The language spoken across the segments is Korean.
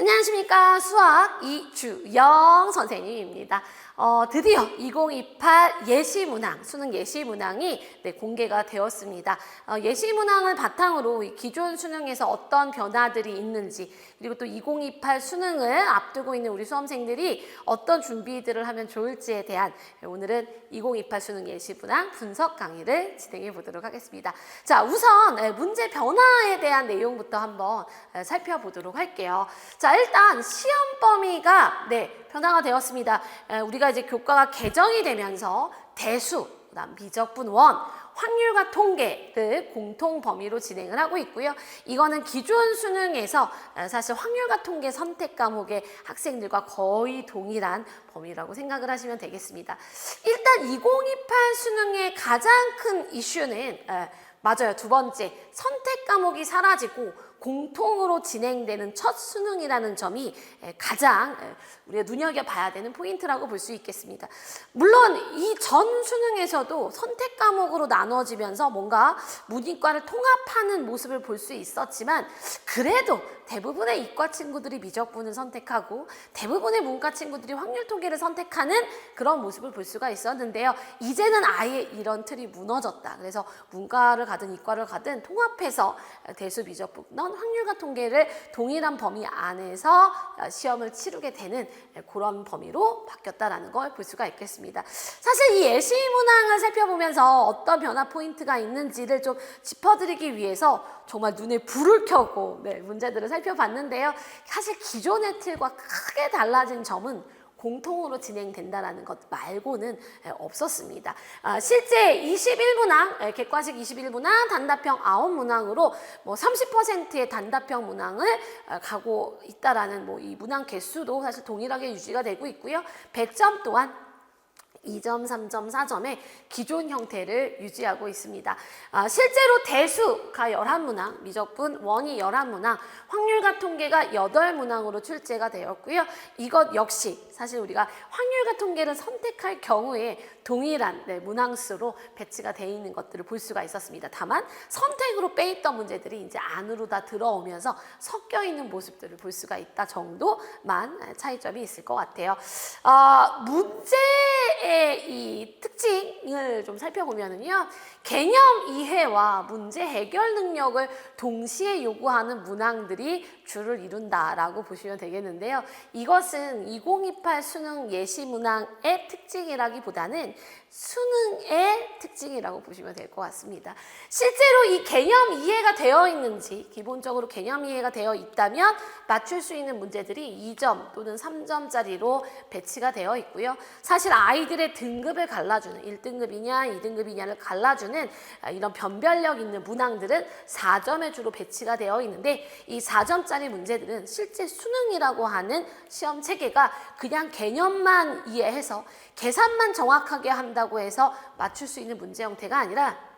안녕하십니까. 수학 이주영 선생님입니다. 어, 드디어 2028 예시 문항, 수능 예시 문항이 네, 공개가 되었습니다. 어, 예시 문항을 바탕으로 이 기존 수능에서 어떤 변화들이 있는지, 그리고 또 2028 수능을 앞두고 있는 우리 수험생들이 어떤 준비들을 하면 좋을지에 대한 오늘은 2028 수능 예시 문항 분석 강의를 진행해 보도록 하겠습니다. 자, 우선 예, 문제 변화에 대한 내용부터 한번 예, 살펴보도록 할게요. 자, 일단 시험 범위가 네, 변화가 되었습니다. 에, 우리가 이제 교과가 개정이 되면서 대수, 그다음 미적분 원, 확률과 통계를 공통 범위로 진행을 하고 있고요. 이거는 기존 수능에서 에, 사실 확률과 통계 선택 과목의 학생들과 거의 동일한 범위라고 생각을 하시면 되겠습니다. 일단 2028 수능의 가장 큰 이슈는 에, 맞아요. 두 번째, 선택 과목이 사라지고 공통으로 진행되는 첫 수능이라는 점이 에, 가장 에, 우리가 눈여겨봐야 되는 포인트라고 볼 수 있겠습니다. 물론 이 전 수능에서도 선택 과목으로 나눠지면서 뭔가 문이과를 통합하는 모습을 볼 수 있었지만 그래도 대부분의 이과 친구들이 미적분을 선택하고 대부분의 문과 친구들이 확률 통계를 선택하는 그런 모습을 볼 수가 있었는데요. 이제는 아예 이런 틀이 무너졌다. 그래서 문과를 가든 이과를 가든 통합해서 대수 미적분 넌 확률과 통계를 동일한 범위 안에서 시험을 치르게 되는 그런 범위로 바뀌었다라는 걸 볼 수가 있겠습니다. 사실 이 예시 문항을 살펴보면서 어떤 변화 포인트가 있는지를 좀 짚어드리기 위해서 정말 눈에 불을 켜고 네, 문제들을 살펴 봤는데요. 사실 기존의 틀과 크게 달라진 점은 공통으로 진행된다라는 것 말고는 없었습니다. 아, 실제 21문항, 객관식 21문항, 단답형 9문항으로 뭐 30%의 단답형 문항을 아, 가고 있다라는 뭐 이 문항 개수도 사실 동일하게 유지가 되고 있고요. 100점 또한 2점, 3점, 4점의 기존 형태를 유지하고 있습니다. 아, 실제로 대수가 11문항, 미적분 원이 11문항, 확률과 통계가 8문항으로 출제가 되었고요. 이것 역시 사실 우리가 확률과 통계를 선택할 경우에 동일한 네, 문항수로 배치가 되어 있는 것들을 볼 수가 있었습니다. 다만 선택으로 빼있던 문제들이 이제 안으로 다 들어오면서 섞여 있는 모습들을 볼 수가 있다 정도만 차이점이 있을 것 같아요. 아, 문제의 이 특징을 좀 살펴보면은요. 개념 이해와 문제 해결 능력을 동시에 요구하는 문항들이 주를 이룬다라고 보시면 되겠는데요. 이것은 2028 수능 예시 문항의 특징이라기보다는 수능의 특징이라고 보시면 될 것 같습니다. 실제로 이 개념 이해가 되어 있는지 기본적으로 개념 이해가 되어 있다면 맞출 수 있는 문제들이 2점 또는 3점짜리로 배치가 되어 있고요. 사실 아이들의 등급을 갈라주는 1등급이냐 2등급이냐를 갈라주는 이런 변별력 있는 문항들은 4점에 주로 배치가 되어 있는데 이 4점짜리 문제들은 실제 수능이라고 하는 시험 체계가 그냥 개념만 이해해서 계산만 정확하게 한다 고 해서 맞출 수 있는 문제 형태가 아니라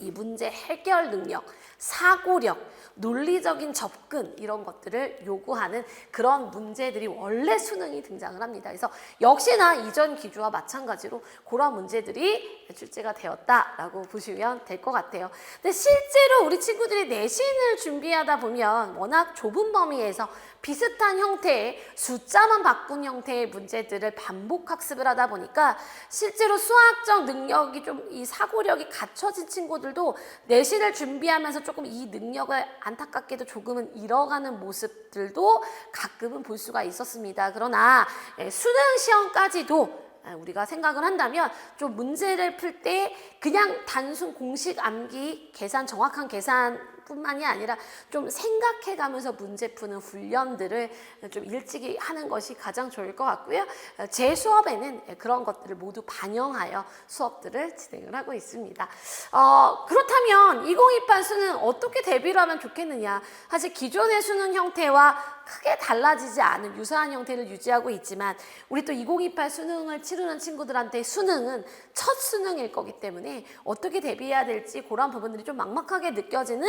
이 문제 해결 능력, 사고력, 논리적인 접근 이런 것들을 요구하는 그런 문제들이 원래 수능이 등장을 합니다. 그래서 역시나 이전 기주와 마찬가지로 그런 문제들이 출제가 되었다라고 보시면 될 것 같아요. 근데 실제로 우리 친구들이 내신을 준비하다 보면 워낙 좁은 범위에서 비슷한 형태의 숫자만 바꾼 형태의 문제들을 반복 학습을 하다 보니까 실제로 수학적 능력이 좀 이 사고력이 갖춰진 친구들도 내신을 준비하면서 조금 이 능력을 안타깝게도 조금은 잃어가는 모습들도 가끔은 볼 수가 있었습니다. 그러나 예, 수능 시험까지도 우리가 생각을 한다면 좀 문제를 풀 때 그냥 단순 공식 암기 계산 정확한 계산 뿐만이 아니라 좀 생각해 가면서 문제 푸는 훈련들을 좀 일찍이 하는 것이 가장 좋을 것 같고요. 제 수업에는 그런 것들을 모두 반영하여 수업들을 진행을 하고 있습니다. 어, 그렇다면 2028 수는 어떻게 대비를 하면 좋겠느냐? 사실 기존의 수능 형태와 크게 달라지지 않은 유사한 형태를 유지하고 있지만 우리 또 2028 수능을 치르는 친구들한테 수능은 첫 수능일 거기 때문에 어떻게 대비해야 될지 그런 부분들이 좀 막막하게 느껴지는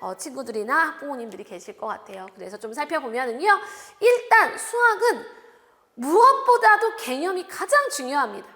어, 친구들이나 부모님들이 계실 것 같아요. 그래서 좀 살펴보면은요. 일단 수학은 무엇보다도 개념이 가장 중요합니다.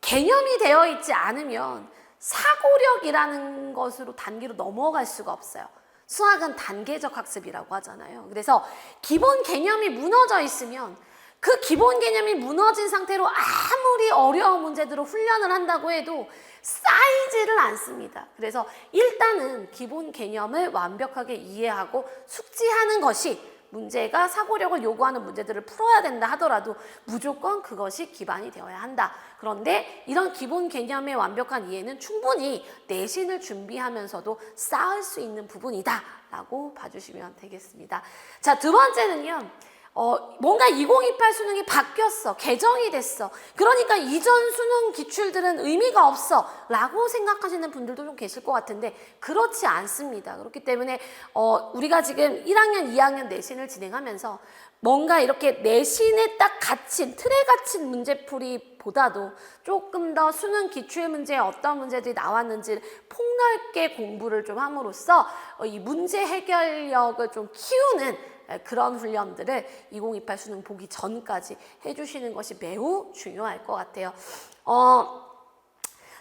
개념이 되어 있지 않으면 사고력이라는 것으로 단계로 넘어갈 수가 없어요. 수학은 단계적 학습이라고 하잖아요. 그래서 기본 개념이 무너져 있으면 그 기본 개념이 무너진 상태로 아무리 어려운 문제들을 훈련을 한다고 해도 쌓이지를 않습니다. 그래서 일단은 기본 개념을 완벽하게 이해하고 숙지하는 것이 문제가 사고력을 요구하는 문제들을 풀어야 된다 하더라도 무조건 그것이 기반이 되어야 한다. 그런데 이런 기본 개념의 완벽한 이해는 충분히 내신을 준비하면서도 쌓을 수 있는 부분이다. 라고 봐주시면 되겠습니다. 자, 두 번째는요. 어, 뭔가 2028 수능이 바뀌었어. 개정이 됐어. 그러니까 이전 수능 기출들은 의미가 없어. 라고 생각하시는 분들도 좀 계실 것 같은데, 그렇지 않습니다. 그렇기 때문에, 어, 우리가 지금 1학년, 2학년 내신을 진행하면서 뭔가 이렇게 내신에 딱 갇힌, 틀에 갇힌 문제풀이 보다도 조금 더 수능 기출 문제에 어떤 문제들이 나왔는지 폭넓게 공부를 좀 함으로써 어, 이 문제 해결력을 좀 키우는 에, 그런 훈련들을 2028 수능 보기 전까지 해주시는 것이 매우 중요할 것 같아요. 어,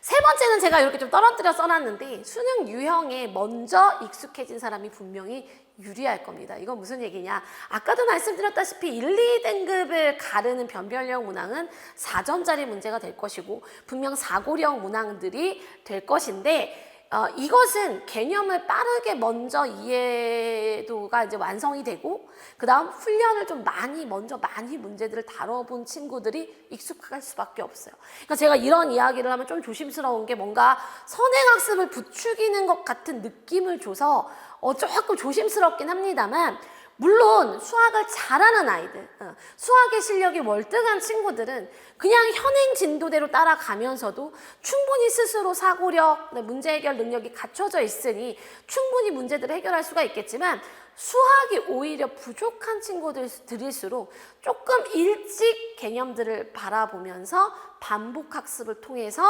세 번째는 제가 이렇게 좀 떨어뜨려 써놨는데 수능 유형에 먼저 익숙해진 사람이 분명히 유리할 겁니다. 이건 무슨 얘기냐? 아까도 말씀드렸다시피 1, 2등급을 가르는 변별력 문항은 4점짜리 문제가 될 것이고 분명 사고력 문항들이 될 것인데 어, 이것은 개념을 빠르게 먼저 이해도가 이제 완성이 되고 그 다음 훈련을 좀 많이 먼저 많이 문제들을 다뤄본 친구들이 익숙할 수밖에 없어요. 그러니까 제가 이런 이야기를 하면 좀 조심스러운 게 뭔가 선행학습을 부추기는 것 같은 느낌을 줘서 어, 조금 조심스럽긴 합니다만 물론 수학을 잘하는 아이들, 어, 수학의 실력이 월등한 친구들은 그냥 현행 진도대로 따라가면서도 충분히 스스로 사고력, 네, 문제 해결 능력이 갖춰져 있으니 충분히 문제들을 해결할 수가 있겠지만 수학이 오히려 부족한 친구들일수록 조금 일찍 개념들을 바라보면서 반복 학습을 통해서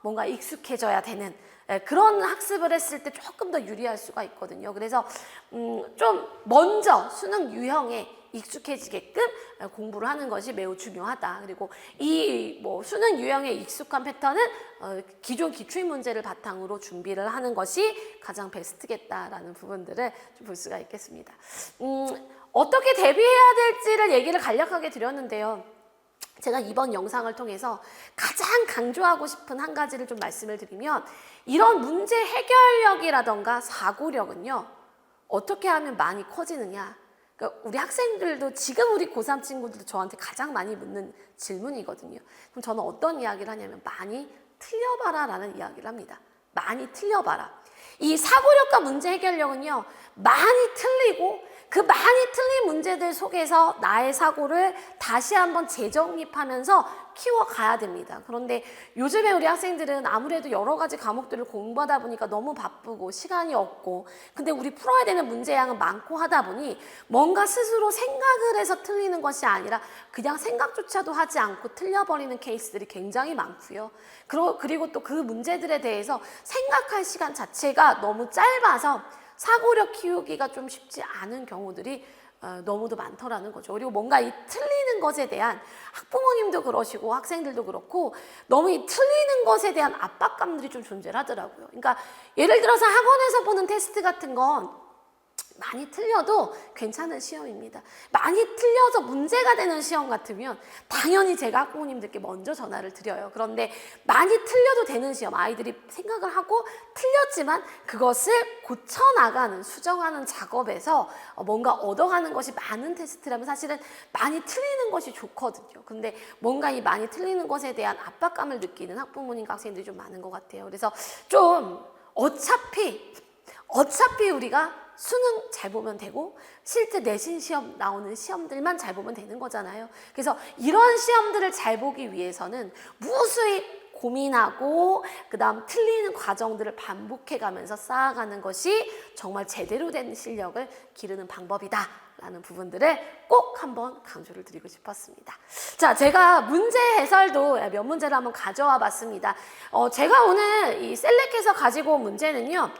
뭔가 익숙해져야 되는 예, 그런 학습을 했을 때 조금 더 유리할 수가 있거든요. 그래서 음, 좀 먼저 수능 유형에 익숙해지게끔 예, 공부를 하는 것이 매우 중요하다. 그리고 이 뭐 수능 유형에 익숙한 패턴은 어, 기존 기출 문제를 바탕으로 준비를 하는 것이 가장 베스트겠다라는 부분들을 좀볼 수가 있겠습니다. 음, 어떻게 대비해야 될지를 얘기를 간략하게 드렸는데요. 제가 이번 영상을 통해서 가장 강조하고 싶은 한 가지를 좀 말씀을 드리면 이런 문제 해결력이라던가 사고력은요 어떻게 하면 많이 커지느냐? 그러니까 우리 학생들도 지금 우리 고3 친구들도 저한테 가장 많이 묻는 질문이거든요. 그럼 저는 어떤 이야기를 하냐면 많이 틀려봐라 라는 이야기를 합니다. 많이 틀려봐라. 이 사고력과 문제 해결력은요 많이 틀리고 그 많이 틀린 문제들 속에서 나의 사고를 다시 한번 재정립하면서 키워가야 됩니다. 그런데 요즘에 우리 학생들은 아무래도 여러 가지 과목들을 공부하다 보니까 너무 바쁘고 시간이 없고 근데 우리 풀어야 되는 문제량은 많고 하다 보니 뭔가 스스로 생각을 해서 틀리는 것이 아니라 그냥 생각조차도 하지 않고 틀려버리는 케이스들이 굉장히 많고요. 그리고 또 그 문제들에 대해서 생각할 시간 자체가 너무 짧아서 사고력 키우기가 좀 쉽지 않은 경우들이 어, 너무도 많더라는 거죠. 그리고 뭔가 이 틀리는 것에 대한 학부모님도 그러시고 학생들도 그렇고 너무 이 틀리는 것에 대한 압박감들이 좀 존재를 하더라고요. 그러니까 예를 들어서 학원에서 보는 테스트 같은 건 많이 틀려도 괜찮은 시험입니다. 많이 틀려서 문제가 되는 시험 같으면 당연히 제가 학부모님들께 먼저 전화를 드려요. 그런데 많이 틀려도 되는 시험, 아이들이 생각을 하고 틀렸지만 그것을 고쳐나가는, 수정하는 작업에서 뭔가 얻어가는 것이 많은 테스트라면 사실은 많이 틀리는 것이 좋거든요. 근데 뭔가 이 많이 틀리는 것에 대한 압박감을 느끼는 학부모님과 학생들이 좀 많은 것 같아요. 그래서 좀 어차피 어차피 우리가 수능 잘 보면 되고 실제 내신 시험 나오는 시험들만 잘 보면 되는 거잖아요. 그래서 이런 시험들을 잘 보기 위해서는 무수히 고민하고 그다음 틀리는 과정들을 반복해 가면서 쌓아가는 것이 정말 제대로 된 실력을 기르는 방법이다. 라는 부분들을 꼭 한번 강조를 드리고 싶었습니다. 자, 제가 문제 해설도 몇 문제를 한번 가져와 봤습니다. 어, 제가 오늘 이 셀렉해서 가지고 온 문제는요.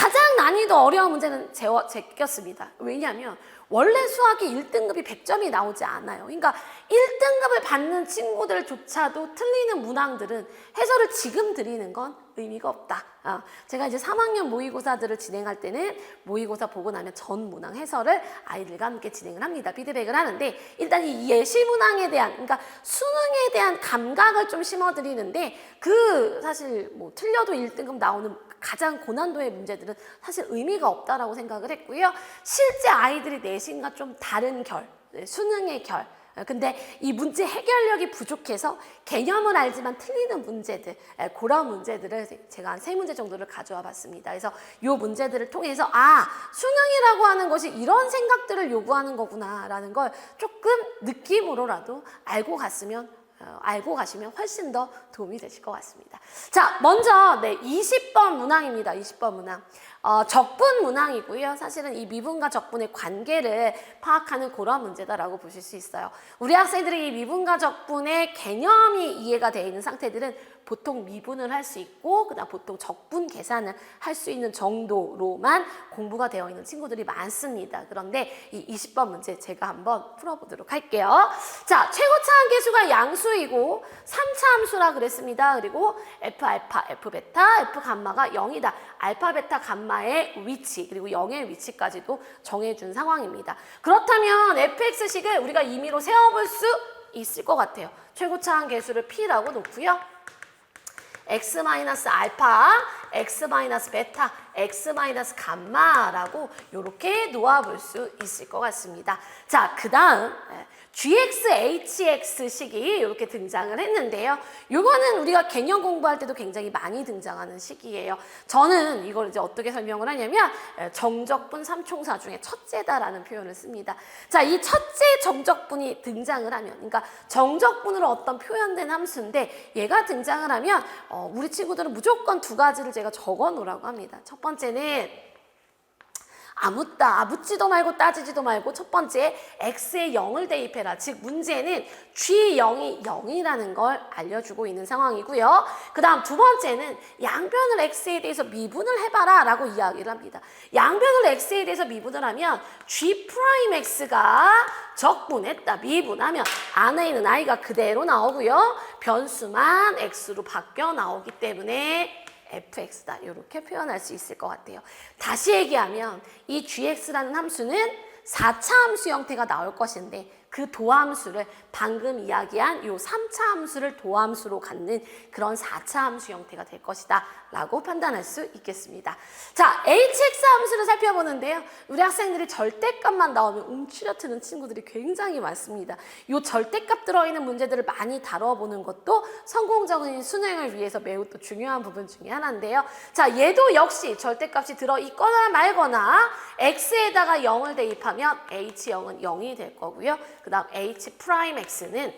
가장 난이도 어려운 문제는 제와 제꼈습니다. 왜냐하면 원래 수학이 1등급이 100점이 나오지 않아요. 그러니까 1등급을 받는 친구들조차도 틀리는 문항들은 해설을 지금 드리는 건 의미가 없다. 어, 제가 이제 3학년 모의고사들을 진행할 때는 모의고사 보고 나면 전 문항 해설을 아이들과 함께 진행을 합니다. 피드백을 하는데 일단 이 예시 문항에 대한 그러니까 수능에 대한 감각을 좀 심어드리는데 그 사실 뭐 틀려도 1등급 나오는 가장 고난도의 문제들은 사실 의미가 없다라고 생각을 했고요. 실제 아이들이 내신과 좀 다른 결, 네, 수능의 결. 어, 근데 이 문제 해결력이 부족해서 개념을 알지만 틀리는 문제들, 에, 그런 문제들을 제가 한 세 문제 정도를 가져와 봤습니다. 그래서 이 문제들을 통해서 아, 수능이라고 하는 것이 이런 생각들을 요구하는 거구나라는 걸 조금 느낌으로라도 알고 갔으면 어, 알고 가시면 훨씬 더 도움이 되실 것 같습니다. 자, 먼저 네, 20번 문항입니다. 20번 문항. 어, 적분 문항이고요. 사실은 이 미분과 적분의 관계를 파악하는 그런 문제다라고 보실 수 있어요. 우리 학생들이 이 미분과 적분의 개념이 이해가 되어 있는 상태들은 보통 미분을 할 수 있고 그다음 보통 적분 계산을 할 수 있는 정도로만 공부가 되어 있는 친구들이 많습니다. 그런데 이 20번 문제 제가 한번 풀어보도록 할게요. 자, 최고차 한계수가 양수이고 3차 함수라 그랬습니다. 그리고 F 알파, F 베타, F 감마가 0이다. 알파, 베타, 감마의 위치 그리고 0의 위치까지도 정해준 상황입니다. 그렇다면 fx식을 우리가 임의로 세워볼 수 있을 것 같아요. 최고차 한계수를 p라고 놓고요. X 마이너스 알파, x 마이너스 베타, x 마이너스 감마라고 이렇게 놓아볼 수 있을 것 같습니다. 자, 그 다음 GX, HX 식이 이렇게 등장을 했는데요. 이거는 우리가 개념 공부할 때도 굉장히 많이 등장하는 식이에요. 저는 이걸 이제 어떻게 설명을 하냐면 정적분 삼총사 중에 첫째다라는 표현을 씁니다. 자, 이 첫째 정적분이 등장을 하면, 그러니까 정적분으로 어떤 표현된 함수인데 얘가 등장을 하면 어, 우리 친구들은 무조건 두 가지를 제가 적어 놓으라고 합니다. 첫 번째는 아묻다, 아묻지도 말고 따지지도 말고 첫 번째 x에 0을 대입해라. 즉 문제는 g0이 0이라는 걸 알려주고 있는 상황이고요. 그 다음 두 번째는 양변을 x에 대해서 미분을 해봐라 라고 이야기를 합니다. 양변을 x에 대해서 미분을 하면 g 프라임 x가 적분했다. 미분하면 안에 있는 i가 그대로 나오고요. 변수만 x로 바뀌어 나오기 때문에 fx다. 이렇게 표현할 수 있을 것 같아요. 다시 얘기하면 이 gx라는 함수는 4차 함수 형태가 나올 것인데 그 도함수를 방금 이야기한 요 3차 함수를 도함수로 갖는 그런 4차 함수 형태가 될 것이다 라고 판단할 수 있겠습니다. 자, hx 함수를 살펴보는데요. 우리 학생들이 절대값만 나오면 움츠려트는 친구들이 굉장히 많습니다. 요 절대값 들어있는 문제들을 많이 다뤄보는 것도 성공적인 수능을 위해서 매우 또 중요한 부분 중에 하나인데요. 자, 얘도 역시 절대값이 들어있거나 말거나 x에다가 0을 대입하면 h0은 0이 될 거고요. 그 다음 h 프라임 x는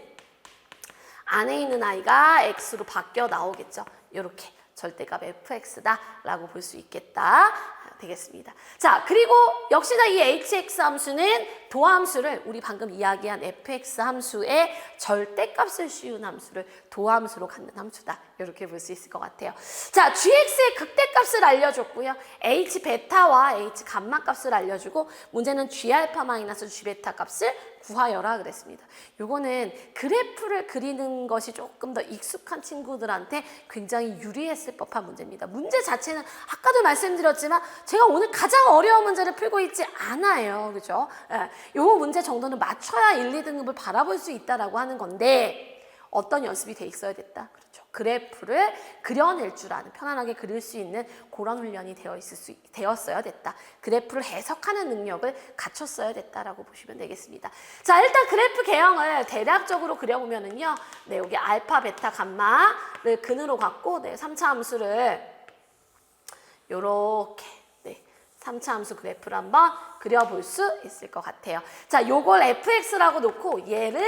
안에 있는 i가 x로 바뀌어 나오겠죠. 이렇게 절대값 fx다 라고 볼 수 있겠다. 되겠습니다. 자, 그리고 역시나 이 hx 함수는 도함수를 우리 방금 이야기한 fx 함수의 절대값을 씌운 함수를 도함수로 갖는 함수다. 이렇게 볼 수 있을 것 같아요. 자, gx의 극대값을 알려줬고요. h 베타와 h 감마 값을 알려주고 문제는 g 알파 마이너스 g 베타 값을 구하여라 그랬습니다. 요거는 그래프를 그리는 것이 조금 더 익숙한 친구들한테 굉장히 유리했을 법한 문제입니다. 문제 자체는 아까도 말씀드렸지만 제가 오늘 가장 어려운 문제를 풀고 있지 않아요. 그죠? 예, 요 문제 정도는 맞춰야 1, 2등급을 바라볼 수 있다라고 하는 건데 어떤 연습이 돼 있어야 됐다. 그렇죠. 그래프를 그려낼 줄 아는 편안하게 그릴 수 있는 그런 훈련이 되어 있을 수 되었어야 됐다. 그래프를 해석하는 능력을 갖췄어야 됐다라고 보시면 되겠습니다. 자, 일단 그래프 개형을 대략적으로 그려보면은요. 네, 여기 알파, 베타, 감마를 근으로 갖고 네, 3차 함수를 요렇게 네, 3차 함수 그래프를 한번 그려볼 수 있을 것 같아요. 자, 요걸 fx라고 놓고 얘를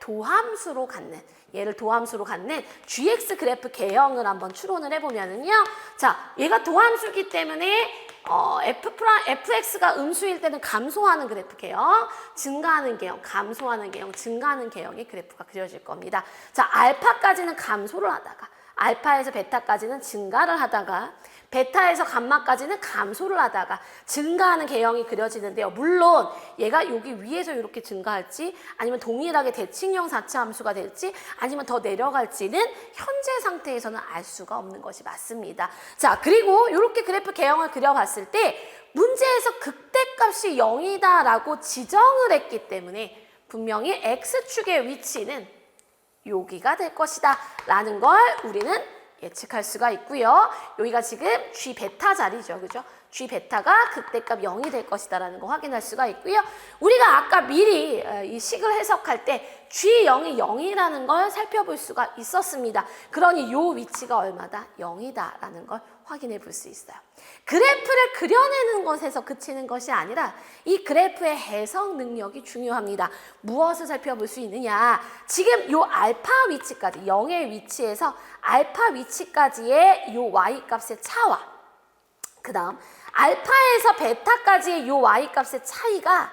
도함수로 갖는 얘를 도함수로 갖는 gx 그래프 개형을 한번 추론을 해보면은요. 자, 얘가 도함수기 때문에 어, f 프라 fx가 음수일 때는 감소하는 그래프 개형, 증가하는 개형, 감소하는 개형, 증가하는 개형의 그래프가 그려질 겁니다. 자, 알파까지는 감소를 하다가 알파에서 베타까지는 증가를 하다가 베타에서 감마까지는 감소를 하다가 증가하는 개형이 그려지는데요. 물론 얘가 여기 위에서 이렇게 증가할지 아니면 동일하게 대칭형 사차 함수가 될지 아니면 더 내려갈지는 현재 상태에서는 알 수가 없는 것이 맞습니다. 자, 그리고 이렇게 그래프 개형을 그려봤을 때 문제에서 극대값이 0이다라고 지정을 했기 때문에 분명히 x축의 위치는 여기가 될 것이다 라는 걸 우리는 예측할 수가 있고요. 여기가 지금 G 베타 자리죠. 그죠? G 베타가 극대값 0이 될 것이다 라는 거 확인할 수가 있고요. 우리가 아까 미리 어, 이 식을 해석할 때 G0이 0이라는 걸 살펴볼 수가 있었습니다. 그러니 요 위치가 얼마다? 0이다 라는 걸 확인해 볼 수 있어요. 그래프를 그려내는 것에서 그치는 것이 아니라 이 그래프의 해석 능력이 중요합니다. 무엇을 살펴볼 수 있느냐? 지금 요 알파 위치까지 0의 위치에서 알파 위치까지의 요 y 값의 차와 그 다음 알파에서 베타까지의 요 y 값의 차이가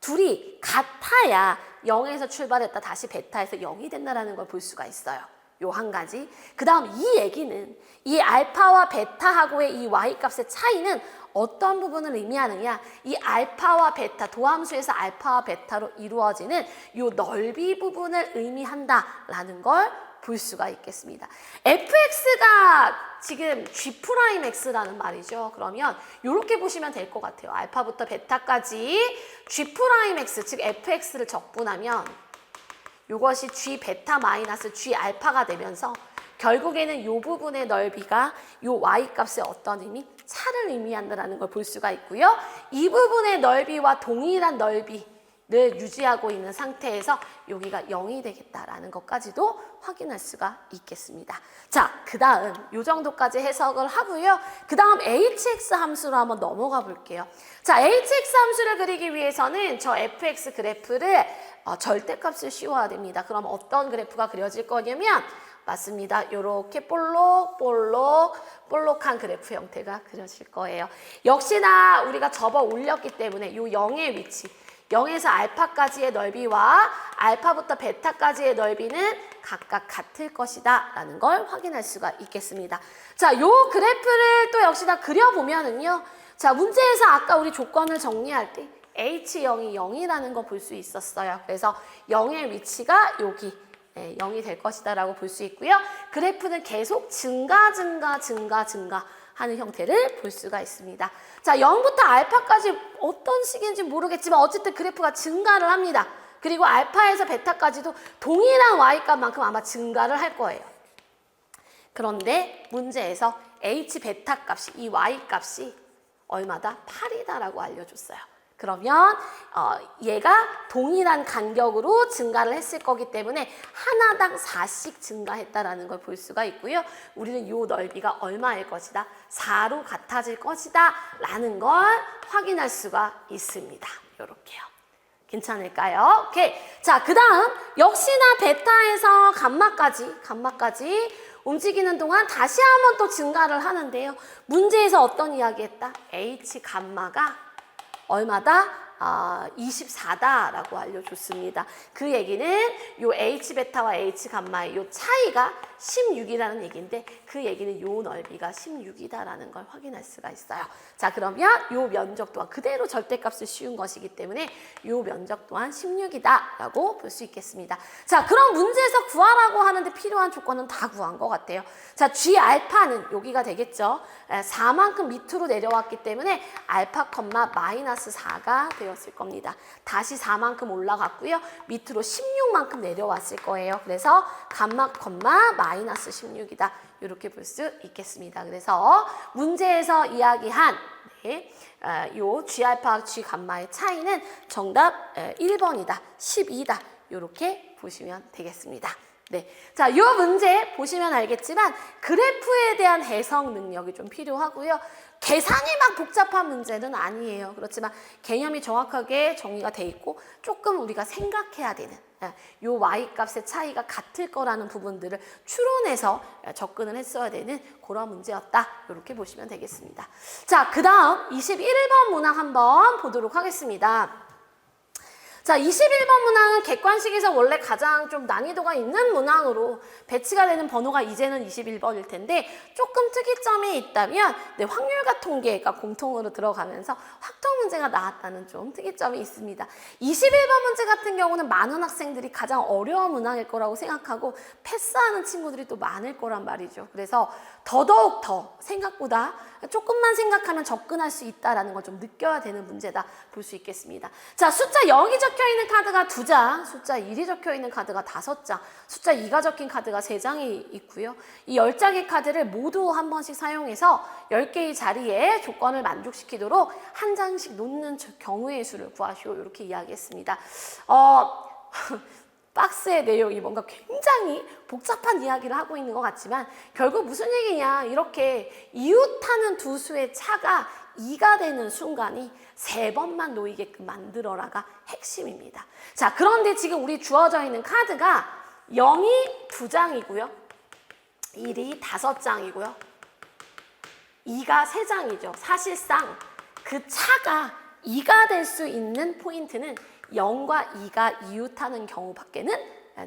둘이 같아야 0에서 출발했다 다시 베타에서 0이 된다라는 걸 볼 수가 있어요. 요 한 가지. 그 다음 이 얘기는 이 알파와 베타하고의 이 y 값의 차이는 어떤 부분을 의미하느냐? 이 알파와 베타, 도함수에서 알파와 베타로 이루어지는 요 넓이 부분을 의미한다라는 걸 볼 수가 있겠습니다. fx가 지금 g'x라는 말이죠. 그러면 이렇게 보시면 될 것 같아요. 알파부터 베타까지 g'x, 즉 fx를 적분하면 이것이 g 베타 마이너스 g 알파가 되면서 결국에는 이 부분의 넓이가 이 y 값의 어떤 의미? 차를 의미한다는 걸 볼 수가 있고요. 이 부분의 넓이와 동일한 넓이 를 유지하고 있는 상태에서 여기가 0이 되겠다라는 것까지도 확인할 수가 있겠습니다. 자, 그 다음 이 정도까지 해석을 하고요. 그 다음 hx 함수로 한번 넘어가 볼게요. 자, hx 함수를 그리기 위해서는 저 fx 그래프를 어, 절대값을 씌워야 됩니다. 그럼 어떤 그래프가 그려질 거냐면 맞습니다. 이렇게 볼록 볼록 볼록한 그래프 형태가 그려질 거예요. 역시나 우리가 접어 올렸기 때문에 이 0의 위치 0에서 알파까지의 넓이와 알파부터 베타까지의 넓이는 각각 같을 것이다 라는 걸 확인할 수가 있겠습니다. 자, 이 그래프를 또 역시나 그려보면은요. 자, 문제에서 아까 우리 조건을 정리할 때 H0이 0이라는 거 볼 수 있었어요. 그래서 0의 위치가 여기 예, 0이 될 것이다 라고 볼 수 있고요. 그래프는 계속 증가, 증가, 증가, 증가 하는 형태를 볼 수가 있습니다. 자, 0부터 알파까지 어떤 식인지 모르겠지만 어쨌든 그래프가 증가를 합니다. 그리고 알파에서 베타까지도 동일한 y값만큼 아마 증가를 할 거예요. 그런데 문제에서 h 베타 값이 이 y 값이 얼마다 8이다라고 알려줬어요. 그러면 어, 얘가 동일한 간격으로 증가를 했을 거기 때문에 하나당 4씩 증가했다라는 걸 볼 수가 있고요. 우리는 이 넓이가 얼마일 것이다? 4로 같아질 것이다 라는 걸 확인할 수가 있습니다. 이렇게요. 괜찮을까요? 오케이. 자, 그 다음 역시나 베타에서 감마까지 감마까지 움직이는 동안 다시 한번 또 증가를 하는데요. 문제에서 어떤 이야기 했다? H 감마가 얼마다? 아, 24다라고 알려줬습니다. 그 얘기는 요 H 베타와 H 감마의 요 차이가 16이라는 얘기인데 그 얘기는 요 넓이가 16이다라는 걸 확인할 수가 있어요. 자, 그러면 요 면적 또한 그대로 절대값을 씌운 것이기 때문에 요 면적 또한 16이다라고 볼 수 있겠습니다. 자, 그럼 문제에서 구하라고 하는데 필요한 조건은 다 구한 것 같아요. 자, G 알파는 여기가 되겠죠. 4만큼 밑으로 내려왔기 때문에 알파 마이너스 4가 되 었을 겁니다. 다시 4만큼 올라갔고요. 밑으로 16만큼 내려왔을 거예요. 그래서 감마 컴마 마이너스 16이다. 이렇게 볼 수 있겠습니다. 그래서 문제에서 이야기한 네, 어, 요 G 알파 G 감마의 차이는 정답 1번이다. 12다. 이렇게 보시면 되겠습니다. 네. 자, 이 문제 보시면 알겠지만 그래프에 대한 해석 능력이 좀 필요하고요. 계산이 막 복잡한 문제는 아니에요. 그렇지만 개념이 정확하게 정리가 돼 있고 조금 우리가 생각해야 되는 예, 요 y 값의 차이가 같을 거라는 부분들을 추론해서 접근을 했어야 되는 그런 문제였다. 이렇게 보시면 되겠습니다. 자, 그 다음 21번 문항 한번 보도록 하겠습니다. 자, 21번 문항은 객관식에서 원래 가장 좀 난이도가 있는 문항으로 배치가 되는 번호가 이제는 21번일 텐데 조금 특이점이 있다면 네, 확률과 통계가 공통으로 들어가면서 확통 문제가 나왔다는 좀 특이점이 있습니다. 21번 문제 같은 경우는 많은 학생들이 가장 어려운 문항일 거라고 생각하고 패스하는 친구들이 또 많을 거란 말이죠. 그래서 더더욱 더 생각보다 조금만 생각하면 접근할 수 있다라는 걸 좀 느껴야 되는 문제다 볼 수 있겠습니다. 자, 숫자 0이 적혀 있는 카드가 두 장, 숫자 1이 적혀 있는 카드가 다섯 장, 숫자 2가 적힌 카드가 세 장이 있고요. 이 10장의 카드를 모두 한 번씩 사용해서 10개의 자리에 조건을 만족시키도록 한 장씩 놓는 저- 경우의 수를 구하시오. 이렇게 이야기했습니다. 어, 박스의 내용이 뭔가 굉장히 복잡한 이야기를 하고 있는 것 같지만 결국 무슨 얘기냐 이렇게 이웃하는 두 수의 차가 2가 되는 순간이 세 번만 놓이게끔 만들어라가 핵심입니다. 자 그런데 지금 우리 주어져 있는 카드가 0이 두 장이고요. 1이 다섯 장이고요. 2가 세 장이죠. 사실상 그 차가 2가 될 수 있는 포인트는 0과 2가 이웃하는 경우밖에는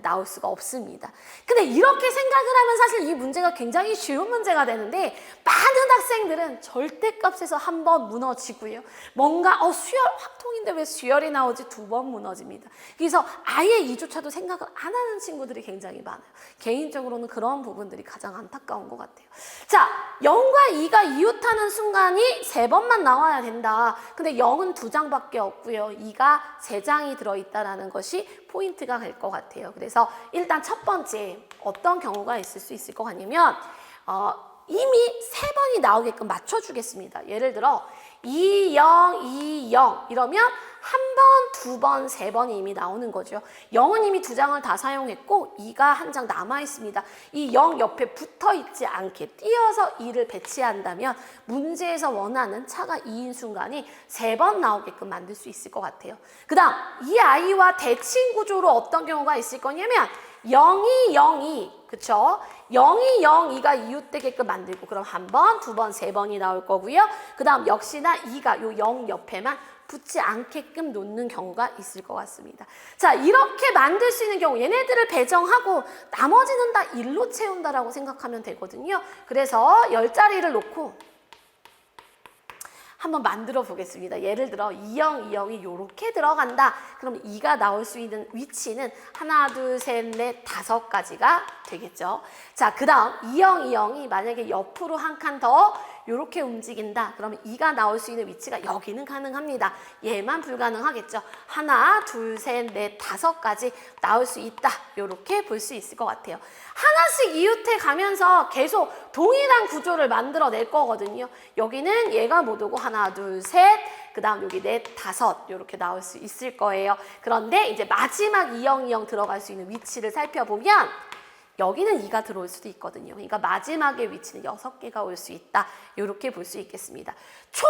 나올 수가 없습니다. 근데 이렇게 생각을 하면 사실 이 문제가 굉장히 쉬운 문제가 되는데 많은 학생들은 절대값에서 한 번 무너지고요. 뭔가 어 수열 확통인데 왜 수열이 나오지 두 번 무너집니다. 그래서 아예 이조차도 생각을 안 하는 친구들이 굉장히 많아요. 개인적으로는 그런 부분들이 가장 안타까운 것 같아요. 자, 0과 2가 이웃하는 순간이 세 번만 나와야 된다. 근데 0은 두 장밖에 없고요. 2가 세 장이 들어있다라는 것이 포인트가 될 것 같아요. 그래서 일단 첫 번째 어떤 경우가 있을 수 있을 것 같냐면 어, 이미 세 번이 나오게끔 맞춰주겠습니다. 예를 들어 2, 0, 2, 0 이러면 한 번, 두 번, 세 번이 이미 나오는 거죠. 0은 이미 두 장을 다 사용했고 2가 한 장 남아 있습니다. 이 0 옆에 붙어 있지 않게 띄어서 2를 배치한다면 문제에서 원하는 차가 2인 순간이 세 번 나오게끔 만들 수 있을 것 같아요. 그 다음 이 아이와 대칭 구조로 어떤 경우가 있을 거냐면 0이 0이 그쵸? 0이 0, 2가 이웃되게끔 만들고 그럼 한 번, 두 번, 세 번이 나올 거고요. 그 다음 역시나 2가 요 0 옆에만 붙지 않게끔 놓는 경우가 있을 것 같습니다. 자, 이렇게 만들 수 있는 경우 얘네들을 배정하고 나머지는 다 일로 채운다라고 생각하면 되거든요. 그래서 10자리를 놓고 한번 만들어 보겠습니다. 예를 들어 2형, 2형이 이렇게 들어간다. 그럼 2가 나올 수 있는 위치는 하나, 둘, 셋, 넷, 다섯 가지가 되겠죠. 자, 그 다음 2형, 2형이 만약에 옆으로 한 칸 더 이렇게 움직인다. 그러면 2가 나올 수 있는 위치가 여기는 가능합니다. 얘만 불가능하겠죠. 하나, 둘, 셋, 넷, 다섯 가지 나올 수 있다. 이렇게 볼 수 있을 것 같아요. 하나씩 이웃해 가면서 계속 동일한 구조를 만들어낼 거거든요. 여기는 얘가 못 오고 하나, 둘, 셋, 그 다음 여기 넷, 다섯 이렇게 나올 수 있을 거예요. 그런데 이제 마지막 2형, 2형 들어갈 수 있는 위치를 살펴보면 여기는 2가 들어올 수도 있거든요. 그러니까 마지막의 위치는 6개가 올 수 있다. 이렇게 볼 수 있겠습니다. 총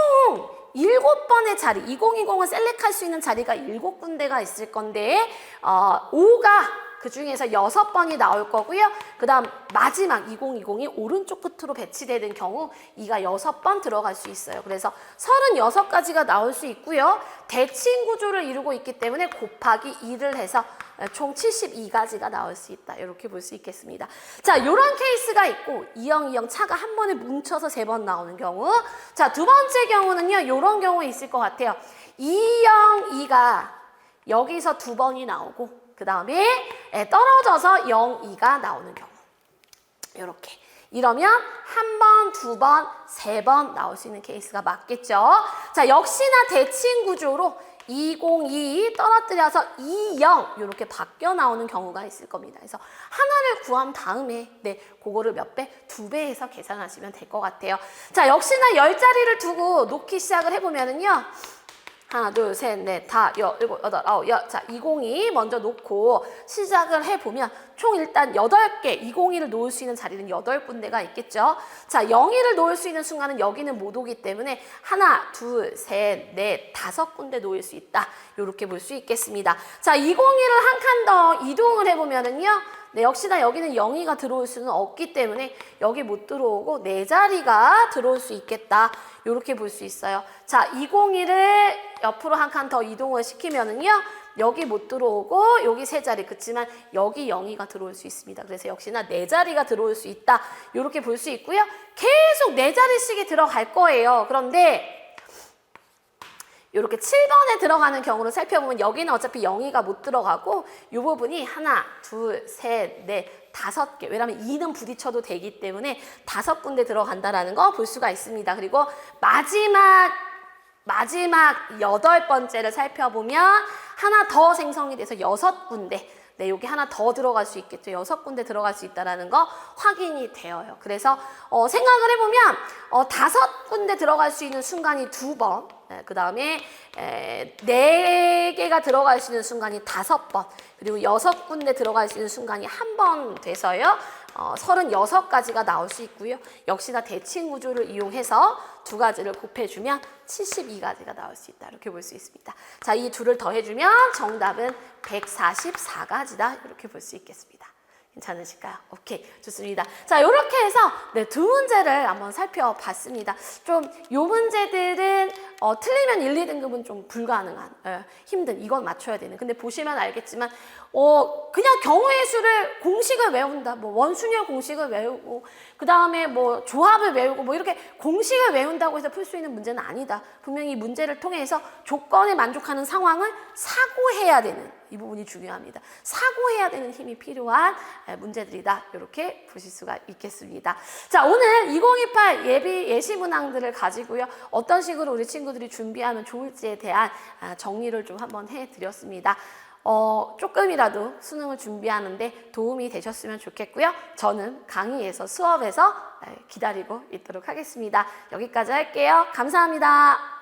7번의 자리, 2020을 셀렉할 수 있는 자리가 7군데가 있을 건데 어, 5가 그 중에서 6번이 나올 거고요. 그 다음 마지막 2020이 오른쪽 끝으로 배치되는 경우 2가 6번 들어갈 수 있어요. 그래서 36가지가 나올 수 있고요. 대칭 구조를 이루고 있기 때문에 곱하기 2를 해서 총 72가지가 나올 수 있다. 이렇게 볼 수 있겠습니다. 자, 이런 케이스가 있고 2형, 2형 차가 한 번에 뭉쳐서 세 번 나오는 경우. 자, 두 번째 경우는요. 이런 경우 있을 것 같아요. 2형, 2가 여기서 두 번이 나오고 그 다음에 떨어져서 0, 2가 나오는 경우. 이렇게. 이러면 한 번, 두 번, 세 번 나올 수 있는 케이스가 맞겠죠. 자, 역시나 대칭 구조로 202 떨어뜨려서 20 이렇게 바뀌어 나오는 경우가 있을 겁니다. 그래서 하나를 구한 다음에 네, 그거를 몇 배? 두 배해서 계산하시면 될 것 같아요. 자, 역시나 열 자리를 두고 놓기 시작을 해보면은요. 하나, 둘, 셋, 넷, 다, 여, 일곱, 여덟, 아홉, 여. 자, 202 먼저 놓고 시작을 해보면 총 일단 8개, 202를 놓을 수 있는 자리는 8군데가 있겠죠. 자, 02를 놓을 수 있는 순간은 여기는 못 오기 때문에 하나, 둘, 셋, 넷, 다섯 군데 놓을 수 있다. 이렇게 볼 수 있겠습니다. 자, 202를 한 칸 더 이동을 해보면은요. 네, 역시나 여기는 0이가 들어올 수는 없기 때문에 여기 못 들어오고 네 자리가 들어올 수 있겠다. 이렇게 볼 수 있어요. 자, 201을 옆으로 한 칸 더 이동을 시키면은요. 여기 못 들어오고 여기 세 자리 그치만 여기 영이가 들어올 수 있습니다. 그래서 역시나 네 자리가 들어올 수 있다. 이렇게 볼 수 있고요. 계속 네 자리씩이 들어갈 거예요. 그런데 이렇게 7번에 들어가는 경우를 살펴보면 여기는 어차피 영이가 못 들어가고 이 부분이 하나, 둘, 셋, 넷, 다섯 개. 왜냐하면 2는 부딪혀도 되기 때문에 다섯 군데 들어간다라는 거 볼 수가 있습니다. 그리고 마지막 마지막 여덟 번째를 살펴보면 하나 더 생성이 돼서 여섯 군데. 네, 여기 하나 더 들어갈 수 있겠죠. 여섯 군데 들어갈 수 있다라는 거 확인이 되어요. 그래서 어, 생각을 해보면 어, 다섯 군데 들어갈 수 있는 순간이 두 번, 그 다음에 네 개가 들어갈 수 있는 순간이 다섯 번, 그리고 여섯 군데 들어갈 수 있는 순간이 한 번 돼서요. 어, 36가지가 나올 수 있고요. 역시나 대칭 구조를 이용해서 두 가지를 곱해주면 72가지가 나올 수 있다. 이렇게 볼 수 있습니다. 자, 이 둘을 더해주면 정답은 144가지다. 이렇게 볼 수 있겠습니다. 괜찮으실까요? 오케이, 좋습니다. 자, 이렇게 해서 네, 두 문제를 한번 살펴봤습니다. 좀 요 문제들은 어, 틀리면 1, 2등급은 좀 불가능한, 예, 힘든, 이건 맞춰야 되는. 근데 보시면 알겠지만, 어, 그냥 경우의 수를 공식을 외운다. 뭐 원순열 공식을 외우고, 그 다음에 뭐 조합을 외우고, 뭐 이렇게 공식을 외운다고 해서 풀 수 있는 문제는 아니다. 분명히 이 문제를 통해서 조건에 만족하는 상황을 사고해야 되는 이 부분이 중요합니다. 사고해야 되는 힘이 필요한 에, 문제들이다. 이렇게 보실 수가 있겠습니다. 자, 오늘 2028 예비 예시 문항들을 가지고요. 어떤 식으로 우리 친구들이 준비하면 좋을지에 대한 아, 정리를 좀 한번 해 드렸습니다. 어, 조금이라도 수능을 준비하는데 도움이 되셨으면 좋겠고요. 저는 강의에서 수업에서 에, 기다리고 있도록 하겠습니다. 여기까지 할게요. 감사합니다.